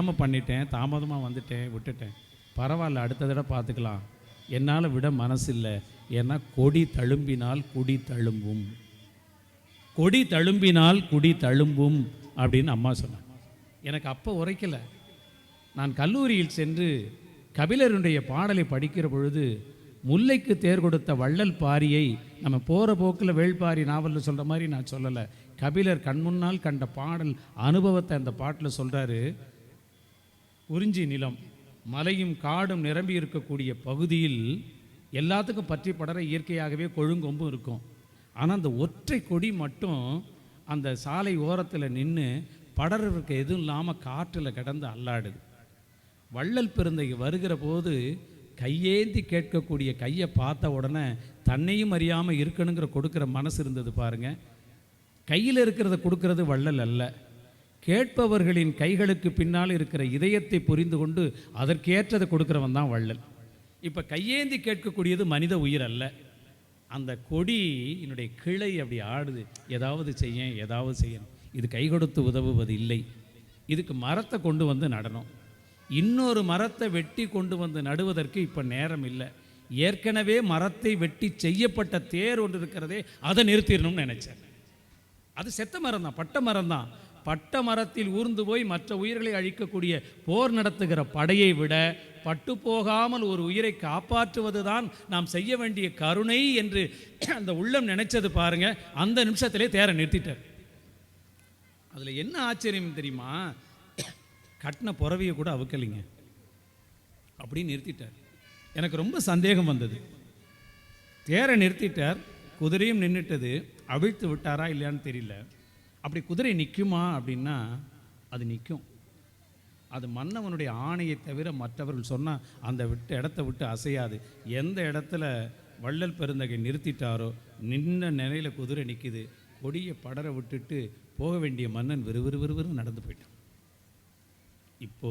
தெரியாமல் பண்ணிட்டேன் தாமதமாக வந்துட்டேன் விட்டுட்டேன். பரவாயில்ல அடுத்த தடவை பார்த்துக்கலாம். என்னால் விட மனசில்லை. ஏன்னா கொடி தழும்பினால் குடி தழும்பும். கொடி தழும்பினால் குடி தழும்பும் அப்படின்னு அம்மா சொன்னாங்க. எனக்கு அப்போ உரைக்கலை. நான் கல்லூரியில் சென்று கபிலருடைய பாடலை படிக்கிற பொழுது முல்லைக்கு தேர் கொடுத்த வள்ளல் பாரியை நம்ம போகிற போக்கில் வேள்பாரி நாவலில் சொல்கிற மாதிரி நான் சொல்லலை. கபிலர் கண்முன்னால் கண்ட பாடல் அனுபவத்தை அந்த பாட்டில் சொல்கிறாரு குறிஞ்சி நிலம் மலையும் காடும் நிரம்பி இருக்கக்கூடிய பகுதியில் எல்லாத்துக்கும் பற்றி படர இயற்கையாகவே கொழுங்கொம்பும் இருக்கும். ஆனால் அந்த ஒற்றை கொடி மட்டும் அந்த சாலை ஓரத்தில் நின்று படறதுக்கு எதுவும் இல்லாமல் காற்றில் கிடந்து அல்லாடுது. வள்ளல் பெருந்தைக்கு வருகிற போது கையேந்தி கேட்கக்கூடிய கையை பார்த்த உடனே தன்னையும் அறியாமல் இருக்கணுங்கிற கொடுக்குற மனசு இருந்தது பாருங்க. கையில் இருக்கிறத கொடுக்கறது வள்ளல் அல்ல. கேட்பவர்களின் கைகளுக்கு பின்னால் இருக்கிற இதயத்தை புரிந்து கொண்டு அதற்கேற்றதை கொடுக்குறவன் தான் வள்ளல். இப்போ கையேந்தி கேட்கக்கூடியது மனித உயிர் அல்ல. அந்த கொடி என்னுடைய கிளை அப்படி ஆடுது. ஏதாவது செய்ய ஏதாவது செய்யணும். இது கை கொடுத்து உதவுவது இல்லை. இதுக்கு மரத்தை கொண்டு வந்து நடணும். இன்னொரு மரத்தை வெட்டி கொண்டு வந்து நடுவதற்கு இப்போ நேரம் இல்லை. ஏற்கனவே மரத்தை வெட்டி செய்யப்பட்ட தேர் ஒன்று இருக்கிறதே அதை நிறுத்திடணும்னு நினச்சேன். அது செத்த மரம் தான் பட்ட மரம் தான் பட்ட மரத்தில் ஊர்ந்து போய் மற்ற உயிர்களை அழிக்கக்கூடிய போர் நடத்துகிற படையை விட பட்டு போகாமல் ஒரு உயிரை காப்பாற்றுவது தான் நாம் செய்ய வேண்டிய கருணை என்று அந்த உள்ளம் நினைச்சது பாருங்க. அந்த நிமிஷத்திலே தேர நிறுத்திட்டார். அதில் என்ன ஆச்சரியம் தெரியுமா? கட்டின புறவையை கூட அவுக்கலைங்க. அப்படின்னு நிறுத்திட்டார். எனக்கு ரொம்ப சந்தேகம் வந்தது. தேரை நிறுத்திட்டார். குதிரையும் நின்றுட்டது அவிழ்த்து விட்டாரா இல்லையான்னு தெரியல. அப்படி குதிரை நிற்குமா அப்படின்னா அது நிற்கும் அது மன்னவனுடைய ஆணையை தவிர மற்றவர்கள் சொன்னால் அந்த விட்டு இடத்த விட்டு அசையாது. எந்த இடத்துல வள்ளல் பெருந்தகை நிறுத்திட்டாரோ நின்ன நிலையில் குதிரை நிற்கிது கொடியை படர விட்டுட்டு போக வேண்டிய மன்னன் விறுவிறு விறுவிறு நடந்து போயிட்டான். இப்போ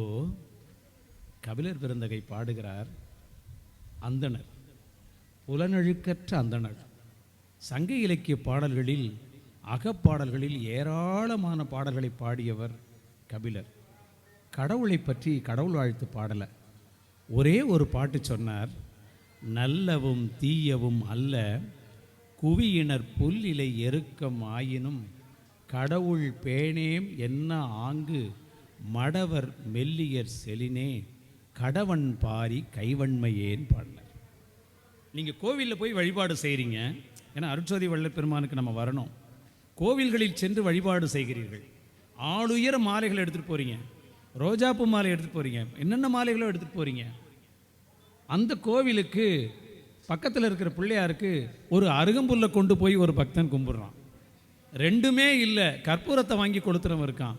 கபிலர் பெருந்தகை பாடுகிறார் அந்தணர். புலனழுக்கற்ற அந்தணர். சங்க இலக்கிய பாடல்களில் அகப்பாடல்களில் ஏராளமான பாடல்களை பாடியவர் கபிலர். கடவுளை பற்றி கடவுள் வாழ்த்து பாடலை. ஒரே ஒரு பாட்டு சொன்னார் நல்லவும் தீயவும் அல்ல குவியினர் புல்லிலை எருக்கம் ஆயினும் கடவுள் பேணேம் என்ன ஆங்கு மடவர் மெல்லியர் செலினே கடவன் பாரி கைவன்மையேன் பாடினார். நீங்கள் கோவிலில் போய் வழிபாடு செய்கிறீங்க ஏன்னா அருட்சோதி வள்ளல் பெருமானுக்கு நம்ம வரணும். கோவில்களில் சென்று வழிபாடு செய்கிறீர்கள். ஆளுயர மாலைகள் எடுத்துகிட்டு போகிறீங்க ரோஜாப்பூ மாலை எடுத்துகிட்டு போகிறீங்க என்னென்ன மாலைகளோ எடுத்துகிட்டு போகிறீங்க அந்த கோவிலுக்கு பக்கத்தில் இருக்கிற பிள்ளையாருக்கு ஒரு அருகம்புல்லை கொண்டு போய் ஒரு பக்தன் கும்பிட்றான். ரெண்டுமே இல்லை கற்பூரத்தை வாங்கி கொடுத்துறவன் இருக்கான்.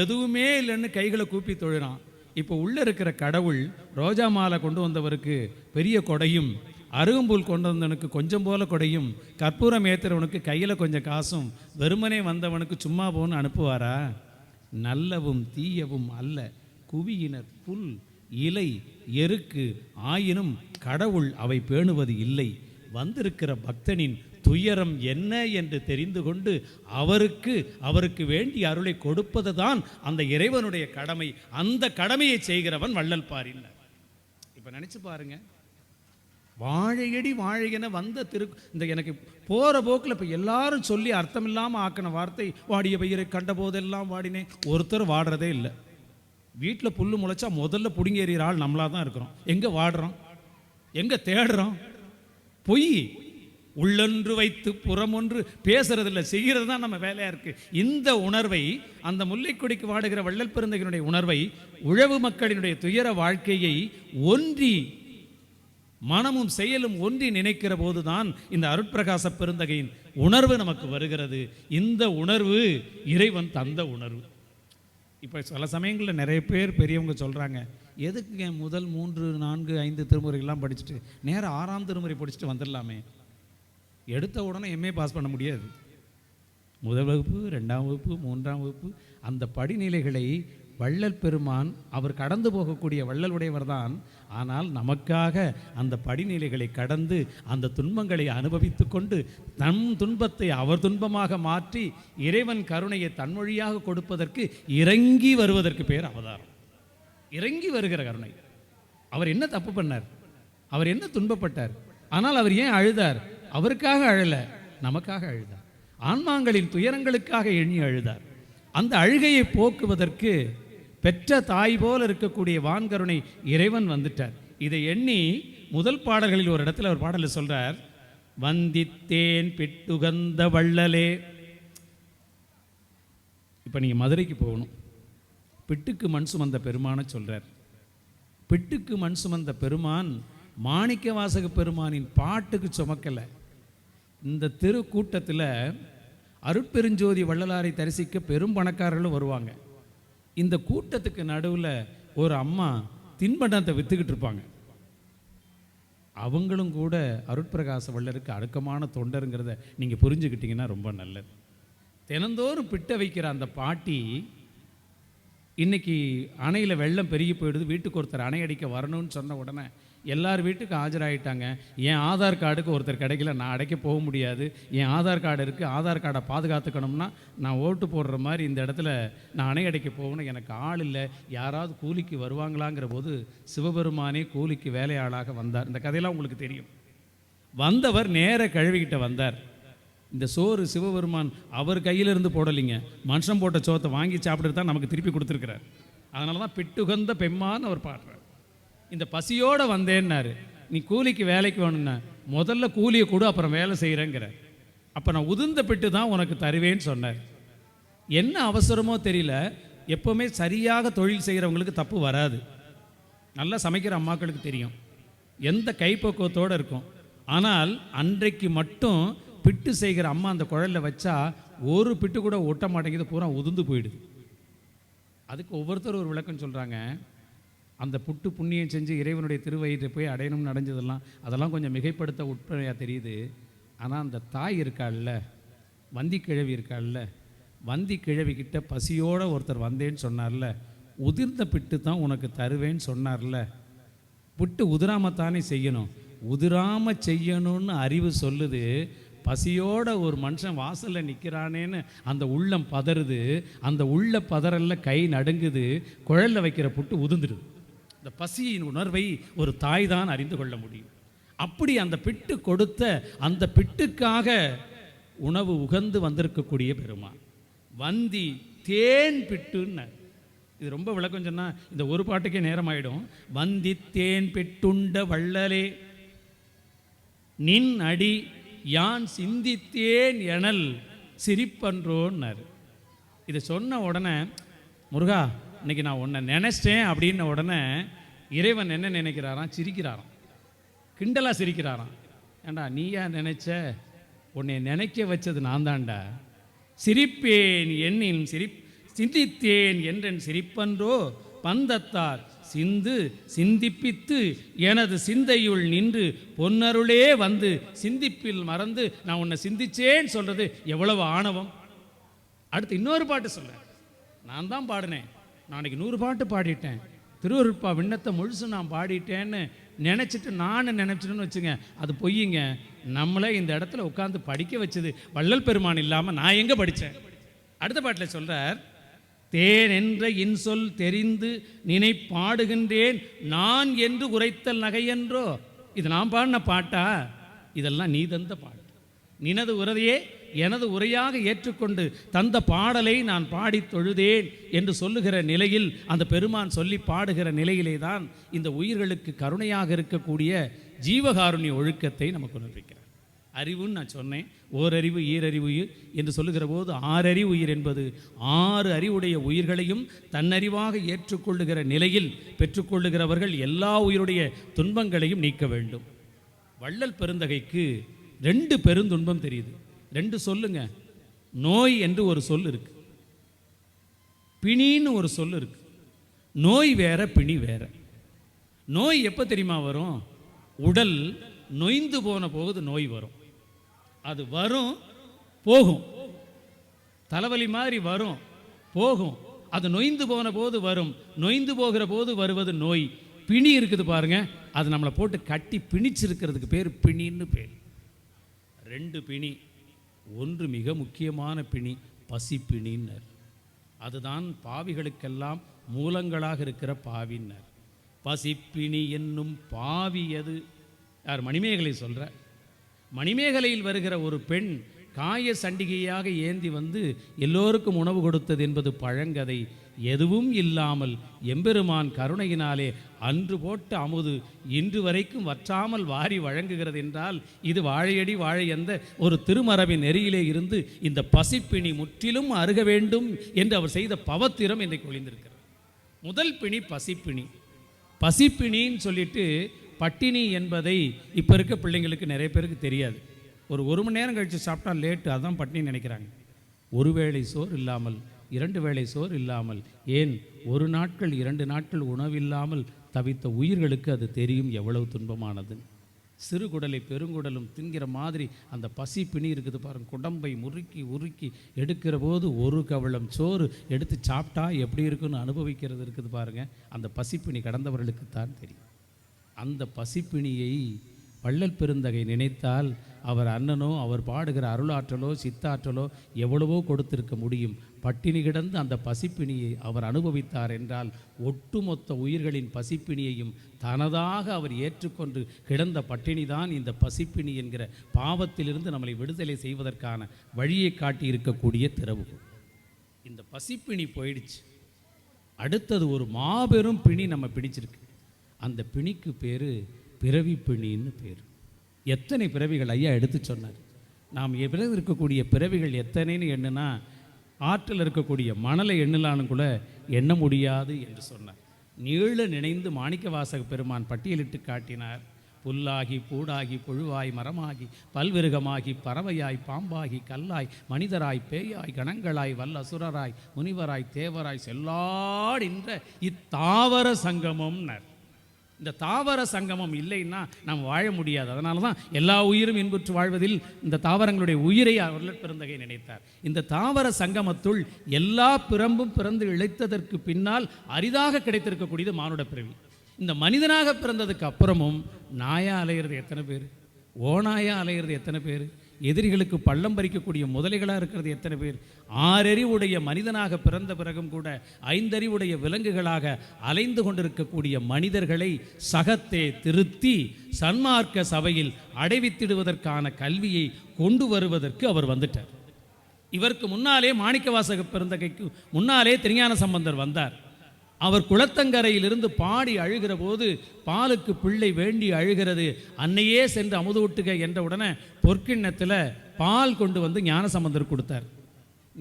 எதுவுமே இல்லைன்னு கைகளை கூப்பி தொழுறான். இப்போ உள்ளே இருக்கிற கடவுள் ரோஜா மாலை கொண்டு வந்தவருக்கு பெரிய கொடையும் அருகம்புல் கொண்டு வந்தவனுக்கு கொஞ்சம் போல கொடையும் கற்பூரம் ஏற்றுறவனுக்கு கையில் கொஞ்சம் காசும் வெறுமனே வந்தவனுக்கு சும்மா போன்னு அனுப்புவாரா? நல்லவும் தீயவும் அல்ல. குவியினர் புல் இலை எருக்கு ஆயினும் கடவுள் அவை பேணுவது இல்லை. வந்திருக்கிற பக்தனின் துயரம் என்ன என்று தெரிந்து கொண்டு அவருக்கு அவருக்கு வேண்டிய அருளை கொடுப்பது தான் அந்த இறைவனுடைய கடமை. அந்த கடமையை செய்கிறவன் வள்ளல் பாரில்லை இப்போ நினச்சி பாருங்க. வாழையடி வாழையென வந்த திரு இந்த எனக்கு போகிற போக்கில் இப்போ எல்லாரும் சொல்லி அர்த்தம் இல்லாமல் ஆக்கின வார்த்தை வாடிய பயிரை கண்ட போதெல்லாம் வாடினேன். ஒருத்தர் வாடுறதே இல்லை. வீட்டில் புல் முளைச்சா முதல்ல பிடுங்கி ஆள் நம்மளாக தான் இருக்கிறோம். எங்கே வாடுறோம்? எங்கே தேடுறோம்? பொய். உள்ளொன்று வைத்து புறமொன்று பேசுறதில்ல செய்கிறது தான் நம்ம வேலையாக இருக்குது இந்த உணர்வை அந்த முல்லைக்கொடிக்கு வாடுகிற வள்ளல் பெருந்தகனுடைய உணர்வை உழவு மக்களினுடைய துயர வாழ்க்கையை ஒன்றி மனமும் செயலும் ஒன்றி நினைக்கிற போதுதான் இந்த அருட்பிரகாச பெருந்தகையின் உணர்வு நமக்கு வருகிறது. இந்த உணர்வு இறைவன் தந்த உணர்வு. இப்போ சில சமயங்களில் நிறைய பேர் பெரியவங்க சொல்கிறாங்க எதுக்கு முதல் மூன்று நான்கு ஐந்து திருமுறைகள்லாம் படிச்சுட்டு நேராக ஆறாம் திருமுறை படிச்சுட்டு வந்துடலாமே. எடுத்த உடனே எம்ஏ பாஸ் பண்ண முடியாது. முதல் வகுப்பு ரெண்டாம் வகுப்பு மூன்றாம் வகுப்பு அந்த படிநிலைகளை வள்ளல் பெருமான் அவர் கடந்து போகக்கூடிய வள்ளல் உடையவர்தான் ஆனால் நமக்காக அந்த படிநிலைகளை கடந்து அந்த துன்பங்களை அனுபவித்து கொண்டு தம் துன்பத்தை அவர் துன்பமாக மாற்றி இறைவன் கருணையை தன்மொழியாக கொடுப்பதற்கு இறங்கி வருவதற்கு பேர் அவதாரம். இறங்கி வருகிற கருணை. அவர் என்ன தப்பு பண்ணார்? அவர் என்ன துன்பப்பட்டார்? ஆனால் அவர் ஏன் அழுதார்? அவருக்காக அழல நமக்காக அழுதார். ஆன்மாங்களின் துயரங்களுக்காக எண்ணி அழுதார். அந்த அழுகையை போக்குவதற்கு பெற்ற தாய் போல் இருக்கக்கூடிய வான்கருணை இறைவன் வந்துட்டார். இதை எண்ணி முதல் பாடல்களில் ஒரு இடத்துல ஒரு பாடலில் சொல்கிறார் வந்தித்தேன் பிட்டுகந்த வள்ளலே. இப்போ நீங்கள் மதுரைக்கு போகணும். பிட்டுக்கு மண் சுமந்த பெருமானை சொல்கிறார் பிட்டுக்கு மண் சுமந்த பெருமான் மாணிக்க வாசக பெருமானின் பாட்டுக்கு சுமக்கலை. இந்த திருக்கூட்டத்தில் அருட்பெருஞ்சோதி வள்ளலாரை தரிசிக்க பெரும் பணக்காரர்களும் வருவாங்க. இந்த கூட்டத்துக்கு நடுவில் ஒரு அம்மா தின்பண்டத்தை விற்றுக்கிட்டு இருப்பாங்க. அவங்களும் கூட அருட்பிரகாச வள்ளருக்கு அடுக்கமான தொண்டருங்கிறத நீங்கள் புரிஞ்சுக்கிட்டீங்கன்னா ரொம்ப நல்லது. தினந்தோறும் பிட்ட வைக்கிற அந்த பாட்டி இன்னைக்கு அணையில் வெள்ளம் பெருகி போயிடுது வீட்டுக்கு ஒருத்தர் அணை அடிக்க வரணும்னு சொன்ன உடனே எல்லார் வீட்டுக்கு ஆஜராகிட்டாங்க என் ஆதார் கார்டுக்கு ஒருத்தர் கிடைக்கல நான் அடைக்க போக முடியாது. என் ஆதார் கார்டு இருக்குது ஆதார் கார்டை பாதுகாத்துக்கணும்னா நான் ஓட்டு போடுற மாதிரி இந்த இடத்துல நான் அணை அடைக்க போகணும் எனக்கு ஆள் இல்லை. யாராவது கூலிக்கு வருவாங்களாங்கிற போது சிவபெருமானே கூலிக்கு வேலையாளாக வந்தார். இந்த கதையெல்லாம் உங்களுக்கு தெரியும். வந்தவர் நேர கழுவிக்கிட்ட வந்தார். இந்த சோறு சிவபெருமான் அவர் கையிலிருந்து போடலைங்க. மனுஷன் போட்ட சோத்தை வாங்கி சாப்பிட்டு தான் நமக்கு திருப்பி கொடுத்துருக்கிறார். அதனால தான் பெட்டுகந்த பெம்மான்னு அவர் பாடுறார். இந்த பசியோடு வந்தேன்னாரு. நீ கூலிக்கு வேலைக்கு வேணும்னா முதல்ல கூலியை கொடு அப்புறம் வேலை செய்கிறேங்கிற அப்போ நான் உதிர்ந்த பிட்டு தான் உனக்கு தருவேன்னு சொன்னார். என்ன அவசரமோ தெரியல. எப்போவுமே சரியாக தொழில் செய்கிறவங்களுக்கு தப்பு வராது. நல்லா சமைக்கிற அம்மாக்களுக்கு தெரியும். எந்த கைப்பக்குவத்தோடு இருக்கும். ஆனால் அன்றைக்கு மட்டும் பிட்டு செய்கிற அம்மா அந்த குழலில் வச்சா ஒரு பிட்டு கூட ஒட்ட மாட்டேங்குது பூரா உதிர்ந்து போயிடுது. அதுக்கு ஒவ்வொருத்தரும் ஒரு விளக்கம் சொல்கிறாங்க அந்த புட்டு புண்ணியம் செஞ்சு இறைவனுடைய திருவயிற்றை போய் அடையணும்னு அடைஞ்சதெல்லாம் அதெல்லாம் கொஞ்சம் மிகைப்படுத்த உட்படையாக தெரியுது. ஆனால் அந்த தாய் இருக்காள்ல வந்தி கிழவி இருக்காள்ல வந்தி கிழவி பசியோடு ஒருத்தர் வந்தேன்னு சொன்னார்ல உதிர்ந்த பிட்டு தான் உனக்கு தருவேன்னு சொன்னார்ல. புட்டு உதிராமத்தானே செய்யணும். உதிராமல் செய்யணும்னு அறிவு சொல்லுது. பசியோட ஒரு மனுஷன் வாசலில் நிற்கிறானேன்னு அந்த உள்ளம் பதறுது. அந்த உள்ள பதறல்ல கை நடுங்குது. குழல்ல வைக்கிற புட்டு உதிர்ந்துடுது. இந்த பசியின் உணர்வை ஒரு தாய் தான் அறிந்து கொள்ள முடியும். அப்படி அந்த பிட்டு கொடுத்த அந்த பிட்டுக்காக உணவு உகந்து வந்திருக்கக்கூடிய பெருமான். வந்தி தேன் பிட்டுன்னு இது ரொம்ப விளக்கம் சொன்னால் இந்த ஒரு பாட்டுக்கே நேரம் ஆயிடும் வந்தி தேன் பிட்டுண்ட வள்ளலே நின் அடி யான் சிந்தித்தேன் எனல் சிரிப்பன்றோன்னாரு. இதை சொன்ன உடனே முருகா இன்றைக்கி நான் உன்னை நினச்சிட்டேன் அப்படின்ன உடனே இறைவன் என்ன நினைக்கிறாராம்? சிரிக்கிறாராம். கிண்டலாக சிரிக்கிறாராம். ஏண்டா நீயா நினைச்ச? உன்னை நினைக்க வச்சது நான் தான்டா. சிரிப்பேன் எண்ணின் சிரிப் சிந்தித்தேன் என்றன் சிரிப்பன்றோ? பந்தத்தார் சிந்து சிந்திப்பித்து எனது சிந்தையுள் நின்று பொன்னருளே வந்து சிந்திப்பில் மறந்து நான் உன்னை சிந்திச்சேன்னு சொல்கிறது எவ்வளவு ஆணவம். அடுத்து இன்னொரு பாட்டு சொல்கிறேன் நான் தான் பாடினேன். நாளைக்கு நூறு பாட்டு பாடிட்டேன். திருவருட்பா விண்ணத்தை முழுசு நான் பாடிட்டேன்னு நினச்சிட்டு நான் நினச்சிட்டேன்னு வச்சுங்க அது பொய்யுங்க. நம்மளே இந்த இடத்துல உட்காந்து படிக்க வச்சது வள்ளல் பெருமான் இல்லாமல் நான் எங்கே படித்தேன் அடுத்த பாட்டில் சொல்கிறார் தேன் என்ற இன்சொல் தெரிந்து நினை பாடுகின்றேன் நான் என்று உரைத்தல் நகையென்றோ? இது நான் பாடின பாட்டா? இதெல்லாம் நீ தந்த பாட்டு. நினது உறதையே எனது உரையாக ஏற்றுக்கொண்டு தந்த பாடலை நான் பாடித் தொழுதேன் என்று சொல்லுகிற நிலையில் அந்த பெருமான் சொல்லி பாடுகிற நிலையிலே தான் இந்த உயிர்களுக்கு கருணையாக இருக்கக்கூடிய ஜீவகாருண்ய ஒழுக்கத்தை நமக்கு உணர்விக்கிறார். அறிவுன்னு நான் சொன்னேன். ஓரறிவு ஈரறிவு என்று சொல்லுகிற போது ஆறறிவு உயிர் என்பது ஆறு அறிவுடைய உயிர்களையும் தன்னறிவாக ஏற்றுக்கொள்ளுகிற நிலையில் பெற்றுக்கொள்ளுகிறவர்கள் எல்லா உயிருடைய துன்பங்களையும் நீக்க வேண்டும். வள்ளல் பெருந்தகைக்கு ரெண்டு பெருந்துன்பம் தெரியுது. ரெண்டு சொல்லுங்க. நோய் என்று ஒரு சொல் இருக்கு. பிணின்னு ஒரு சொல் இருக்கு. நோய் வேற பிணி வேற. நோய் எப்போ தெரியுமா வரும்? உடல் நொய்ந்து போன போகுது நோய் வரும். அது வரும் போகும். தலைவலி மாதிரி வரும் போகும். அது நொய்ந்து போன போது வரும். நொய்ந்து போகிற போது வருவது நோய். பிணி இருக்குது பாருங்க. அது நம்மளை போட்டு கட்டி பிணிச்சிருக்கிறதுக்கு பேர் பிணின்னு பேர். ரெண்டு பிணி. ஒன்று மிக முக்கியமான பிணி பசிப்பிணின்னர். அதுதான் பாவிகளுக்கெல்லாம் மூலங்களாக இருக்கிற பாவின்னர். பசிப்பிணி என்னும் பாவி அது யார் மணிமேகலை சொல்ற? மணிமேகலையில் வருகிற ஒரு பெண் காய சண்டிகையாக ஏந்தி வந்து எல்லோருக்கும் உணவு கொடுத்தது என்பது பழங்கதை. எதுவும் இல்லாமல் எம்பெருமான் கருணையினாலே அன்று போட்ட அமுது இன்று வரைக்கும் வற்றாமல் வாரி வழங்குகிறது என்றால் இது வாழையடி வாழை எந்த ஒரு திருமரபின் நெறியிலே இருந்து இந்த பசிப்பிணி முற்றிலும் அருக வேண்டும் என்று அவர் செய்த பவத்திரம் இன்றைக்கு ஒளிந்திருக்கிறது. முதல் பிணி பசிப்பிணி. பசிப்பிணின்னு சொல்லிட்டு பட்டினி என்பதை இப்போ இருக்க பிள்ளைங்களுக்கு நிறைய பேருக்கு தெரியாது. ஒரு ஒரு மணி நேரம் கழித்து சாப்பிட்டா லேட்டு அதான் பட்டினி நினைக்கிறாங்க. ஒருவேளை சோறு இல்லாமல் இரண்டு வேளை சோறு இல்லாமல் ஏன் ஒரு நாட்கள் இரண்டு நாட்கள் உணவில்லாமல் தவித்த உயிர்களுக்கு அது தெரியும் எவ்வளவு துன்பமானது? சிறுகுடலை பெருங்குடலும் தின்கிற மாதிரி அந்த பசி பிணி இருக்குது பாருங்க. குடம்பை முறுக்கி உருக்கி எடுக்கிற போது ஒரு கவளம் சோறு எடுத்து சாப்பிட்டா எப்படி இருக்குன்னு அனுபவிக்கிறது இருக்குது பாருங்கள் அந்த பசிப்பிணி கடந்தவர்களுக்கு தான் தெரியும். அந்த பசிப்பிணியை வள்ளல் பெருந்தகை நினைத்தால் அவர் அண்ணனோ அவர் பாடுகிற அருளாற்றலோ சித்தாற்றலோ எவ்வளவோ கொடுத்திருக்க முடியும். பட்டினி கிடந்து அந்த பசிப்பிணியை அவர் அனுபவித்தார் என்றால் ஒட்டுமொத்த உயிர்களின் பசிப்பிணியையும் தனதாக அவர் ஏற்றுக்கொண்டு கிடந்த பட்டினிதான் இந்த பசிப்பிணி என்கிற பாவத்திலிருந்து நம்மளை விடுதலை செய்வதற்கான வழியை காட்டி இருக்கக்கூடிய இந்த பசிப்பிணி போயிடுச்சு. அடுத்தது ஒரு மாபெரும் பிணி நம்ம பிடிச்சிருக்கு. அந்த பிணிக்கு பேர் பிறவி பிணின்னு பேர். எத்தனை பிறவிகள் ஐயா எடுத்து சொன்னார். நாம் பிறகு இருக்கக்கூடிய பிறவிகள் எத்தனைன்னு எண்ணுனா ஆற்றில் இருக்கக்கூடிய மணலை எண்ணலான்னு கூட எண்ண முடியாது என்று சொன்னார். நீள நினைந்து மாணிக்கவாசக பெருமான் பட்டியலிட்டு காட்டினார். புல்லாகி பூடாகி புழுவாய் மரமாகி பல்விருகமாகி பறவையாய் பாம்பாகி கல்லாய் மனிதராய் பேயாய் கணங்களாய் வல்ல அசுரராய் முனிவராய் தேவராய் செல்லாடின்ற இத்தாவர சங்கமம்னர். இந்த தாவர சங்கமம் இல்லைன்னா நாம் வாழ முடியாது. அதனால தான் எல்லா உயிரும் இன்புற்று வாழ்வதில் இந்த தாவரங்களுடைய உயிரை அவர்கள் பிறந்தகை நினைத்தார். இந்த தாவர சங்கமத்துள் எல்லா பிறம்பும் பிறந்து இழைத்ததற்கு பின்னால் அரிதாக கிடைத்திருக்கக்கூடியது மானுட பிறவி. இந்த மனிதனாக பிறந்ததுக்கு அப்புறமும் நாயா அலையிறது எத்தனை பேர்? ஓநாயா அலையிறது எத்தனை பேர்? எதிரிகளுக்கு பள்ளம் பறிக்கக்கூடிய முதலைகளாக இருக்கிறது எத்தனை பேர்? ஆறறிவுடைய மனிதனாக பிறந்த பிறகும் கூட ஐந்தறிவுடைய விலங்குகளாக அலைந்து கொண்டிருக்கக்கூடிய மனிதர்களை சகத்தே திருத்தி சன்மார்க்க சபையில் அடைவித்திடுவதற்கான கல்வியை கொண்டு வருவதற்கு அவர் வந்துட்டார். இவருக்கு முன்னாலே மாணிக்கவாசக பிறந்தகைக்கு முன்னாலே திருஞான சம்பந்தர் வந்தார். அவர் குளத்தங்கரையிலிருந்து பாடி அழுகிற போது பாலுக்கு பிள்ளை வேண்டி அழுகிறது. அன்னையே சென்று அமுதூட்டுக என்ற உடனே பொற்கிண்ணத்தில் பால் கொண்டு வந்து ஞானசம்பந்தர் கொடுத்தார்.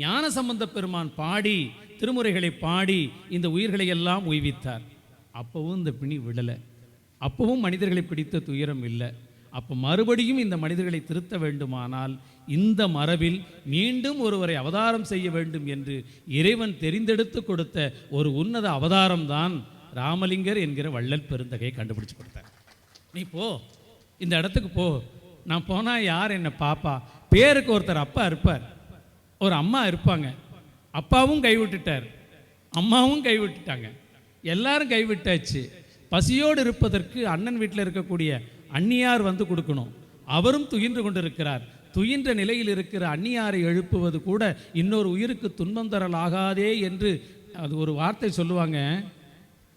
ஞானசம்பந்த பெருமான் பாடி திருமுறைகளை பாடி இந்த உயிர்களை எல்லாம் உய்வித்தார். அப்பவும் இந்த பிணி விடலை அப்பவும் மனிதர்களை பிடித்த துயரம் இல்லை. அப்போ மறுபடியும் இந்த மனிதர்களை திருத்த வேண்டுமானால் இந்த மரபில் மீண்டும் ஒருவரை அவதாரம் செய்ய வேண்டும் என்று இறைவன் தெரிந்தெடுத்து கொடுத்த ஒரு உன்னத அவதாரம்தான் ராமலிங்கர் என்கிற வள்ளல் பெருந்தகையை கண்டுபிடிச்சு கொடுத்தார். நீ போ. இந்த இடத்துக்கு போ. நான் போனால் யார் என்னை பாப்பா? பேருக்கு ஒருத்தர் அப்பா இருப்பார். ஒரு அம்மா இருப்பாங்க. அப்பாவும் கைவிட்டுட்டார். அம்மாவும் கைவிட்டுட்டாங்க. எல்லாரும் கைவிட்டாச்சு. பசியோடு இருப்பதற்கு அண்ணன் வீட்டில் இருக்கக்கூடிய அந்நியார் வந்து கொடுக்கணும். அவரும் துயின்று கொண்டிருக்கிறார். துயின்ற நிலையில் இருக்கிற அந்நியாரை எழுப்புவது கூட இன்னொரு உயிருக்கு துன்பம் தரலாகாதே என்று அது ஒரு வார்த்தை சொல்லுவாங்க.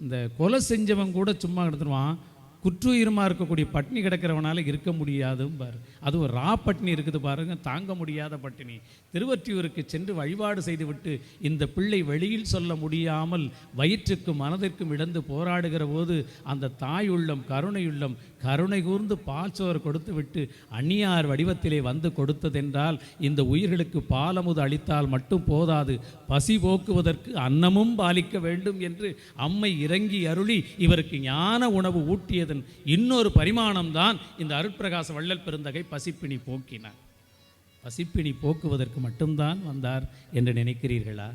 இந்த கொலை செஞ்சவன் கூட சும்மா எடுத்துருவான் குற்றுயிருமாக இருக்கக்கூடிய பட்டினி கிடக்கிறவனால இருக்க முடியாதும்பார் அது ஒரு ரா பட்டினி இருக்குது பாருங்க தாங்க முடியாத பட்டினி. திருவற்றியூருக்கு சென்று வழிபாடு செய்துவிட்டு இந்த பிள்ளை வெளியில் சொல்ல முடியாமல் வயிற்றுக்கும் மனதிற்கும் இழந்து போராடுகிற போது அந்த தாயுள்ளம் கருணையுள்ளம் கருணை கூர்ந்து பால்சோர் கொடுத்து விட்டு அந்நியார் வடிவத்திலே வந்து கொடுத்ததென்றால் இந்த உயிர்களுக்கு பாலமுது அளித்தால் மட்டும் போதாது. பசி போக்குவதற்கு அன்னமும் பாலிக்க வேண்டும் என்று அம்மை இறங்கி அருளி இவருக்கு ஞான உணவு ஊட்டியது ஊட்டியதன் இன்னொரு பரிமாணம்தான் இந்த அருட்பிரகாச வள்ளல் பெருந்தகை பசிப்பிணி போக்கினார். பசிப்பிணி போக்குவதற்கு மட்டும்தான் வந்தார் என்று நினைக்கிறீர்களா?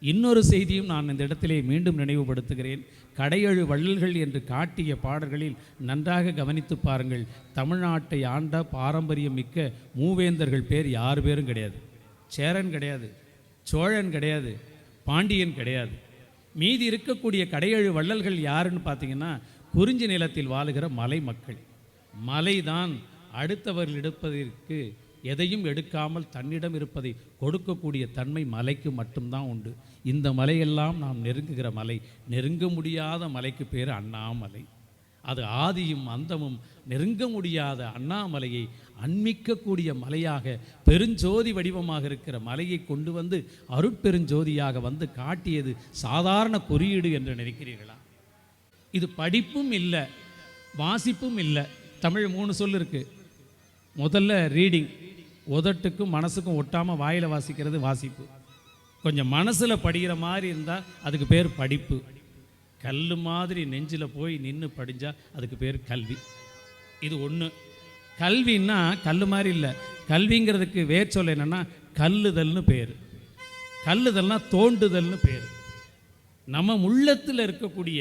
இன்னொரு செய்தியும் நான் இந்த இடத்திலே மீண்டும் நினைவுபடுத்துகிறேன். கடையழு வள்ளல்கள் என்று காட்டிய பாடல்களில் நன்றாக கவனித்து பாருங்கள். தமிழ்நாட்டை ஆண்ட பாரம்பரியம் மிக்க மூவேந்தர்கள் பேர் யார் பேரும் கிடையாது. சேரன் கிடையாது சோழன் கிடையாது பாண்டியன் கிடையாது. மீதி இருக்கக்கூடிய கடையழு வள்ளல்கள் யாருன்னு பார்த்தீங்கன்னா குறிஞ்சி நிலத்தில் வாழுகிற மலை மக்கள். மலைதான் அடுத்தவர்கள் எடுப்பதற்கு எதையும் எடுக்காமல் தன்னிடம் இருப்பதை கொடுக்கக்கூடிய தன்மை மலைக்கு மட்டும்தான் உண்டு. இந்த மலையெல்லாம் நாம் நெருங்குகிற மலை. நெருங்க முடியாத மலைக்கு பேர் அண்ணாமலை. அது ஆதியும் அந்தமும் நெருங்க முடியாத அண்ணாமலையை அண்மிக்கக்கூடிய மலையாக பெருஞ்சோதி வடிவமாக இருக்கிற மலையை கொண்டு வந்து அருட்பெருஞ்சோதியாக வந்து காட்டியது சாதாரண குறியீடு என்று நினைக்கிறீர்களா? இது படிப்பும் இல்லை வாசிப்பும் இல்லை. தமிழ் மூணு சொல் இருக்குது முதல்ல ரீடிங் உதட்டுக்கும் மனசுக்கும் ஒட்டாமல் வாயில் வாசிக்கிறது வாசிப்பு. கொஞ்சம் மனசில் படிக்கிற மாதிரி இருந்தால் அதுக்கு பேர் படிப்பு. கல் மாதிரி நெஞ்சில் போய் நின்று படிஞ்சால் அதுக்கு பேர் கல்வி. இது ஒன்று கல்வின்னா கல் மாதிரி இல்லை. கல்விங்கிறதுக்கு வேர் சொல்ல என்னென்னா கல்லுதல்னு பேர். கல்லுதல்னால் தோண்டுதல்னு பேர். நம்ம உள்ளத்தில் இருக்கக்கூடிய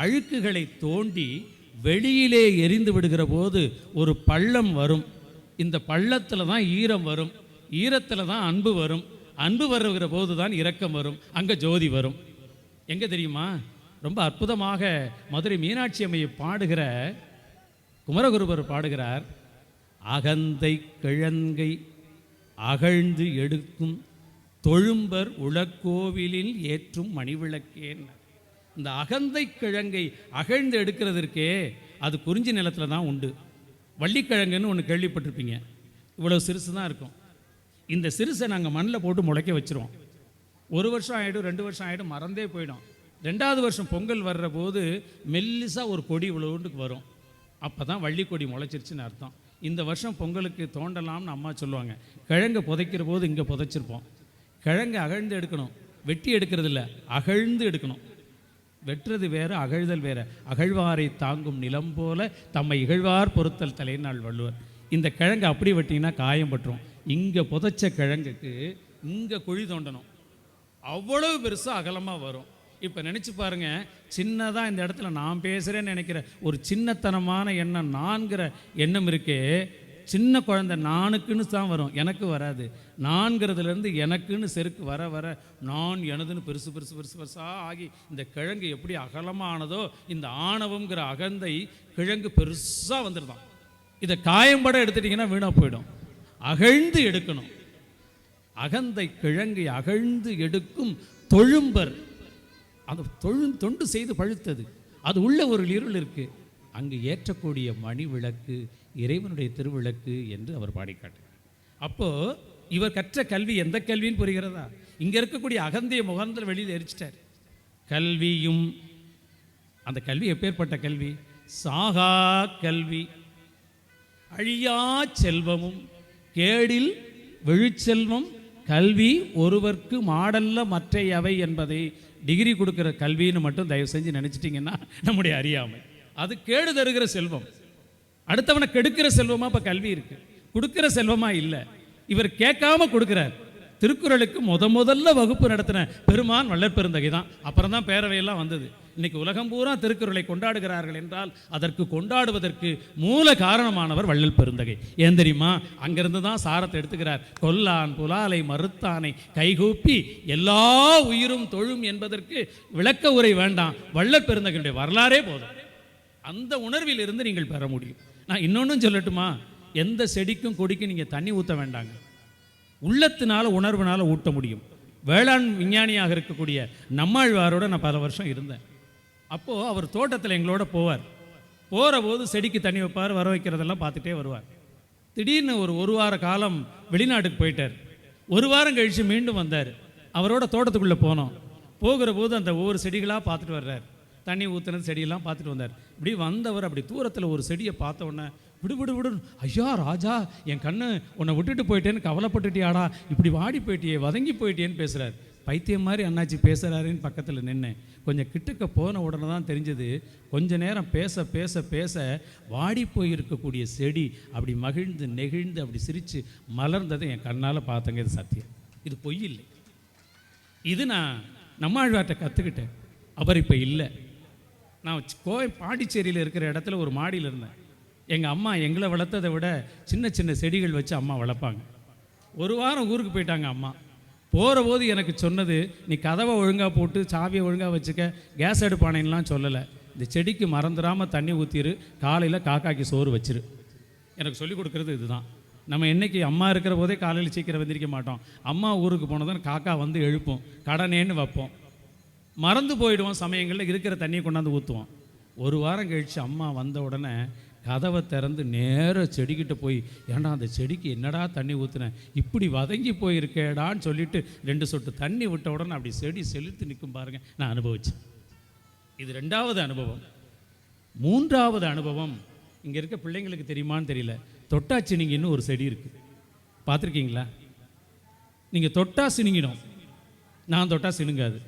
அழுக்குகளை தோண்டி வெளியிலே எரிந்து விடுகிற போது ஒரு பள்ளம் வரும். இந்த பள்ளத்தில் தான் ஈரம் வரும். ஈரத்தில் தான் அன்பு வரும். அன்பு வருகிற போது தான் இரக்கம் வரும். அங்கே ஜோதி வரும். எங்கே தெரியுமா? ரொம்ப அற்புதமாக மதுரை மீனாட்சி அம்மையை பாடுகிற குமரகுருபர் பாடுகிறார். அகந்தை கிழங்கை அகழ்ந்து எடுக்கும் தொழும்பர் உலக்கோவிலில் ஏற்றும் மணிவிளக்கேன். இந்த அகந்தை கிழங்கை அகழ்ந்து எடுக்கிறதற்கே அது குறிஞ்சி நிலத்தில் தான் உண்டு. வள்ளிக்கிழங்குன்னு ஒன்று கேள்விப்பட்டிருப்பீங்க. இவ்வளோ சிறுசு தான் இருக்கும். இந்த சிறுசை நாங்கள் மண்ணில் போட்டு முளைக்க வச்சிருவோம். ஒரு வருஷம் ஆகிடும் ரெண்டு வருஷம் ஆகிடும் மறந்தே போயிடும். ரெண்டாவது வருஷம் பொங்கல் வர்ற போது மெல்லிசாக ஒரு கொடி இவ்வளோண்டுக்கு வரும். அப்போ தான் வள்ளிக்கொடி கொடி முளைச்சிருச்சுன்னு அர்த்தம். இந்த வருஷம் பொங்கலுக்கு தோண்டலாம்னு அம்மா சொல்லுவாங்க. கிழங்கு புதைக்கிற போது இங்கே புதைச்சிருப்போம். கிழங்கு அகழ்ந்து எடுக்கணும். வெட்டி எடுக்கிறது இல்லை அகழ்ந்து எடுக்கணும். வெட்டுறது வேற அகழ்தல் வேற. அகழ்வாரை தாங்கும் நிலம் போல தம்மை இகழ்வார் பொறுத்தல் தலைநாள் வள்ளுவர். இந்த கிழங்கு அப்படி வெட்டிங்கன்னா காயம் பட்டுரும். இங்கே புதைச்ச கிழங்குக்கு இங்கே குழி தோண்டணும். அவ்வளவு பெருசாக அகலமாக வரும். இப்போ நினச்சி பாருங்க சின்னதாக இந்த இடத்துல நான் பேசுகிறேன்னு நினைக்கிற ஒரு சின்னத்தனமான எண்ணம் நான்கிற எண்ணம் இருக்கே. சின்ன குழந்தை நானுக்குன்னு தான் வரும். எனக்கு வராது. நான்கிறதுலேருந்து எனக்குன்னு செருக்கு வர வர நான் எனதுன்னு பெருசு பெருசு பெருசு பெருசாக ஆகி இந்த கிழங்கு எப்படி அகலமானதோ இந்த ஆணவங்கிற அகந்தை கிழங்கு பெருசாக வந்துடுதான் இதை காயம்பட எடுத்துட்டிங்கன்னா வீணாக போயிடும். அகழ்ந்து எடுக்கணும். அகந்தை கிழங்கை அகழ்ந்து எடுக்கும் தொழும்பர். அது தொழு தொண்டு செய்து பழுத்தது. அது உள்ள ஒரு இருள் இருக்கு. அங்கு ஏற்றக்கூடிய மணி விளக்கு இறைவனுடைய திருவிளக்கு என்று அவர் பாடிக்காட்டுகிறார். அப்போது இவர் கற்ற கல்வி எந்த கல்வின்னு புரிகிறதா? இங்கே இருக்கக்கூடிய அகந்திய முகந்தர் வெளியில் எரிச்சிட்டார். கல்வியும் அந்த கல்வி எப்பேற்பட்ட கல்வி? சாகா கல்வி. அழியா செல்வமும் கேடில் விழுச்செல்வம் கல்வி ஒருவர்க்கு மாடல்ல மற்றையவை என்பதை டிகிரி கொடுக்குற கல்வின்னு மட்டும் தயவு செஞ்சு நினச்சிட்டிங்கன்னா நம்முடைய அறியாமை. அது கேடு தருகிற செல்வம். அடுத்தவனை கெடுக்கிற செல்வமா இப்போ கல்வி இருக்கு. கொடுக்கிற செல்வமா இல்லை. இவர் கேட்காம கொடுக்குறார். திருக்குறளுக்கு முத முதல்ல வகுப்பு நடத்தின பெருமான் வள்ளற்பெருந்தகை தான். அப்புறம் தான் பேரவையெல்லாம் வந்தது. இன்னைக்கு உலகம் பூரா திருக்குறளை கொண்டாடுகிறார்கள் என்றால் அதற்கு கொண்டாடுவதற்கு மூல காரணமானவர் வள்ளல் பெருந்தகை. ஏன் தெரியுமா? அங்கிருந்து தான் சாரத்தை எடுத்துக்கிறார். கொல்லான் புலாலை மறுத்தானை கைகூப்பி எல்லா உயிரும் தொழும் என்பதற்கு விளக்க உரை வேண்டாம். வள்ளல் பெருந்தகையுடைய வரலாறே போதும். அந்த உணர்விலிருந்து நீங்கள் பெற முடியும். நான் இன்னொன்றும் சொல்லட்டுமா? எந்த செடிக்கும் கொடிக்கும் நீங்கள் தண்ணி ஊற்ற வேண்டாங்க. உள்ளத்தினால உணர்வுனால ஊட்ட முடியும். வேளாண் விஞ்ஞானியாக இருக்கக்கூடிய நம்மாழ்வாரோட நான் பல வருஷம் இருந்தேன். அப்போது அவர் தோட்டத்தில் எங்களோட போவார். போகிற போது செடிக்கு தண்ணி வைப்பார் வர வைக்கிறதெல்லாம் பார்த்துட்டே வருவார். திடீர்னு ஒரு ஒரு வார காலம் வெளிநாட்டுக்கு போயிட்டார். ஒரு வாரம் கழித்து மீண்டும் வந்தார். அவரோட தோட்டத்துக்குள்ளே போனோம். போகிற போது அந்த ஒவ்வொரு செடிகளாக பார்த்துட்டு வர்றார். தண்ணி ஊற்றுன செடியெல்லாம் பார்த்துட்டு வந்தார். இப்படி வந்தவர் அப்படி தூரத்தில் ஒரு செடியை பார்த்த உடனே விடு விடு விடு. ஐயா ராஜா என் கண்ணு உன்னை விட்டுட்டு போயிட்டேன்னு கவலைப்பட்டுட்டியாடா. இப்படி வாடி போயிட்டியே வதங்கி போயிட்டியேன்னு பேசுகிறார் பைத்தியம் மாதிரி அண்ணாச்சி பேசுகிறாருன்னு பக்கத்தில் நின்னேன் கொஞ்சம் கிட்டக்க போன உடனே தான் தெரிஞ்சது கொஞ்ச நேரம் பேச பேச பேச வாடி போயிருக்கக்கூடிய செடி அப்படி மகிழ்ந்து நெகிழ்ந்து அப்படி சிரித்து மலர்ந்ததை என் கண்ணால் பார்த்தங்க இது சத்தியம். இது பொய் இல்லை. இது நான் நம்மாழ்வார்கிட்ட கற்றுக்கிட்டேன் அவர் இப்போ இல்லை. நான் கோவை பாண்டிச்சேரியில் இருக்கிற இடத்துல ஒரு மாடியில் இருந்தேன். எங்கள் அம்மா எங்களை வளர்த்ததை விட சின்ன சின்ன செடிகள் வச்சு அம்மா வளர்ப்பாங்க. ஒரு வாரம் ஊருக்கு போயிட்டாங்க அம்மா. போகிற போது எனக்கு சொன்னது நீ கதவை ஒழுங்காக போட்டு சாவியை ஒழுங்காக வச்சுக்க கேஸ் அடுப்பானைலாம் சொல்லலை. இந்த செடிக்கு மறந்துடாமல் தண்ணி ஊற்றிரு காலையில் காக்காக்கு சோறு வச்சிரு. எனக்கு சொல்லிக் கொடுக்குறது இதுதான். நம்ம என்னைக்கு அம்மா இருக்கிற போதே காலையில் சீக்கிரம் வந்திருக்க மாட்டோம். அம்மா ஊருக்கு போனதும் காக்கா வந்து எழுப்போம் கடனேன்னு வைப்போம். மறந்து போயிடுவோம் சமயங்களில் இருக்கிற தண்ணியை கொண்டாந்து ஊற்றுவோம் ஒரு வாரம் கழித்து அம்மா வந்த உடனே கதவை திறந்து நேராக செடிக்கிட்ட போய் ஏன்னா அந்த செடிக்கு என்னடா தண்ணி ஊற்றுனேன் இப்படி வதங்கி போயிருக்கேடான்னு சொல்லிட்டு ரெண்டு சொட்டு தண்ணி விட்ட உடனே அப்படி செடி செலுத்து நிற்கும் பாருங்கள் நான் அனுபவித்தேன் இது ரெண்டாவது அனுபவம். மூன்றாவது அனுபவம் இங்கே இருக்க பிள்ளைங்களுக்கு தெரியுமான்னு தெரியல. தொட்டாச்சினிங்கன்னு ஒரு செடி இருக்குது பார்த்துருக்கீங்களா? நீங்கள் தொட்டா சினிங்கிடும் நான் தொட்டா சினுங்காது